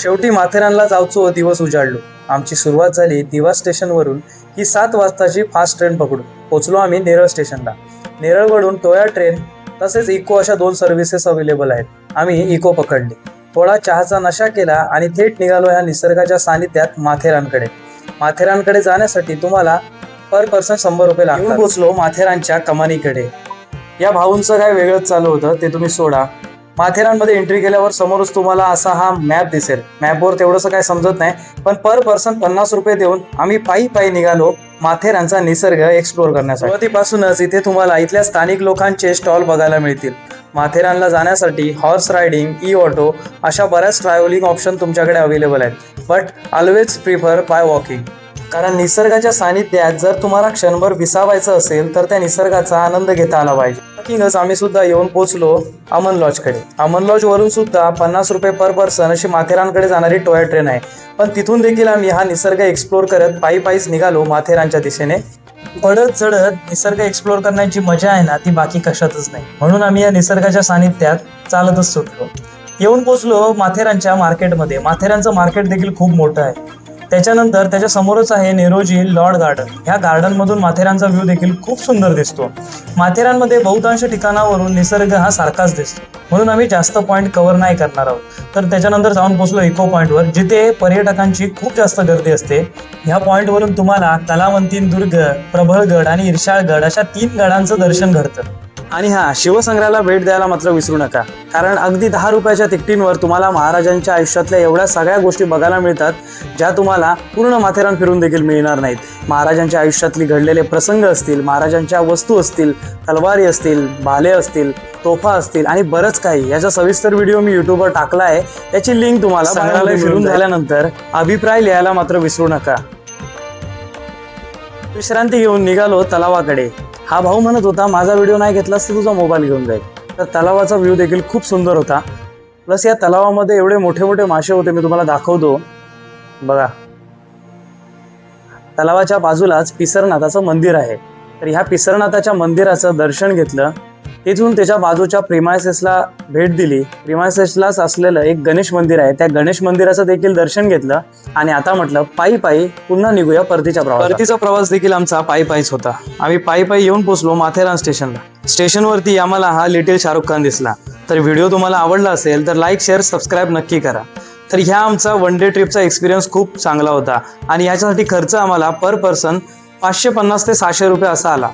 शेवटी माथेरानला जाऊचो दिवस उजाडलो. आमची सुरुवात झाली दिवा स्टेशनवरून. ही सात वाजताची फास्ट ट्रेन पकडून. पोचलो आम्ही नेरळ स्टेशनला. नेरळवरून टोया ट्रेन तसेच इको अशा दोन सर्व्हिसेस अवेलेबल आहेत. आम्ही इको पकडली. थोडा चहाचा नशा केला आणि थेट निघालो ह्या निसर्गाच्या सानिध्यात माथेरानकडे माथेरानकडे जाण्यासाठी तुम्हाला पर पर्सन शंभर रुपये लागून पोचलो माथेरानच्या कमानीकडे. या भाऊंचं काय वेगळंच चालू होतं ते तुम्ही सोडा. माथेरानमध्ये एंट्री केल्यावर समोरच तुम्हाला असा हा मॅप दिसेल. मॅपवर तेवढंसं काय समजत नाही पण पर पर्सन पन्नास रुपये देऊन आम्ही पायी पायी निघालो माथेरानचा निसर्ग एक्सप्लोर करण्यासाठी. सुरुवातीपासूनच इथे तुम्हाला इथल्या स्थानिक लोकांचे स्टॉल बघायला मिळतील. माथेरानला जाण्यासाठी हॉर्स रायडिंग ई ऑटो अशा बऱ्याच ट्रॅव्हलिंग ऑप्शन तुमच्याकडे अवेलेबल आहेत. But always prefer by walking कारण निसर्गाच्या सानिध्यात जर तुम्हाला क्षणभर विसावायचं असेल तर त्या निसर्गाचा आनंद घेता आला पाहिजे. वॉकिंगच आम्ही सुद्धा येऊन पोहोचलो अमन लॉजकडे. अमन लॉज वरून सुद्धा पन्नास रुपये पर पर्सन अशी माथेरानकडे जाणारी टॉय ट्रेन आहे. पण तिथून देखील आम्ही हा निसर्ग एक्सप्लोर करत पायी पायीच निघालो माथेरानच्या दिशेने. पडत चढत निसर्ग एक्सप्लोर करण्याची मजा आहे ना ती बाकी कशातच नाही. म्हणून आम्ही या निसर्गाच्या सानिध्यात चालतच सुटलो. येऊन पोचलो माथेरानच्या मार्केटमध्ये. माथेरानचं मार्केट देखील खूप मोठं आहे. त्याच्यानंतर त्याच्या समोरच आहे नेरोजी लॉर्ड गार्डन. ह्या गार्डनमधून माथेरानचा व्ह्यू देखील खूप सुंदर दिसतो. माथेरानमध्ये बहुतांश ठिकाणावरून निसर्ग हा सारखाच दिसतो. म्हणून आम्ही जास्त पॉईंट कव्हर नाही करणार आहोत. तर त्याच्यानंतर जाऊन पोचलो इको पॉईंटवर जिथे पर्यटकांची खूप जास्त गर्दी असते. ह्या पॉईंटवरून तुम्हाला कलावंतीन दुर्ग प्रबळगड आणि इर्शाळगड अशा तीन गडांचं दर्शन घडतं. आणि हा शिवसंग्रहाला भेट द्यायला मात्र विसरू नका. कारण अगदी दहा रुपयाच्या तिकटींवर तुम्हाला महाराजांच्या आयुष्यातल्या एवढ्या सगळ्या गोष्टी बघायला मिळतात ज्या तुम्हाला पूर्ण माथेरान फिरून देखील मिळणार नाहीत. महाराजांच्या आयुष्यातली घडलेले प्रसंग असतील महाराजांच्या वस्तू असतील तलवारी असतील भाले असतील तोफा असतील आणि बरंच काही. याचा सविस्तर व्हिडिओ मी युट्यूबवर टाकला आहे. त्याची लिंक तुम्हाला संग्रहालय फिरून झाल्यानंतर अभिप्राय लिहायला मात्र विसरू नका. विश्रांती घेऊन निघालो तलावाकडे. हा भाऊ म्हणत होता माझा व्हिडिओ नाही घेतलास तर तुझा मोबाईल घेऊन जाईल. तर तलावाचा व्ह्यू देखील खूप सुंदर होता. प्लस या तलावामध्ये एवढे मोठे मोठे मासे होते मी तुम्हाला दाखवतो. बघा. तलावाच्या बाजूलाच पिसरनाथाचं मंदिर आहे. तर ह्या पिसरनाथाच्या मंदिराचं दर्शन घेतलं. तिथून त्याच्या बाजूच्या प्रिमायसेसला भेट दिली. प्रिमायसेसलाच असलेलं एक गणेश मंदिर आहे. त्या गणेश मंदिराचं देखील दर्शन घेतलं आणि आता म्हटलं पायी पायी पुन्हा निघूया परतीच्या प्रवास परतीचा प्रवास देखील आमचा पायी पायीच होता. आम्ही पायी पायी येऊन पोचलो माथेरान स्टेशनला. स्टेशनवरती आम्हाला हा लिटिल शाहरुख खान दिसला. तर व्हिडिओ तुम्हाला आवडला असेल तर लाईक शेअर सबस्क्राईब नक्की करा. तर ह्या आमचा वन डे ट्रिपचा एक्सपिरियन्स खूप चांगला होता आणि ह्याच्यासाठी खर्च आम्हाला पर पर्सन पाचशे पन्नास ते सहाशे रुपये असा आला.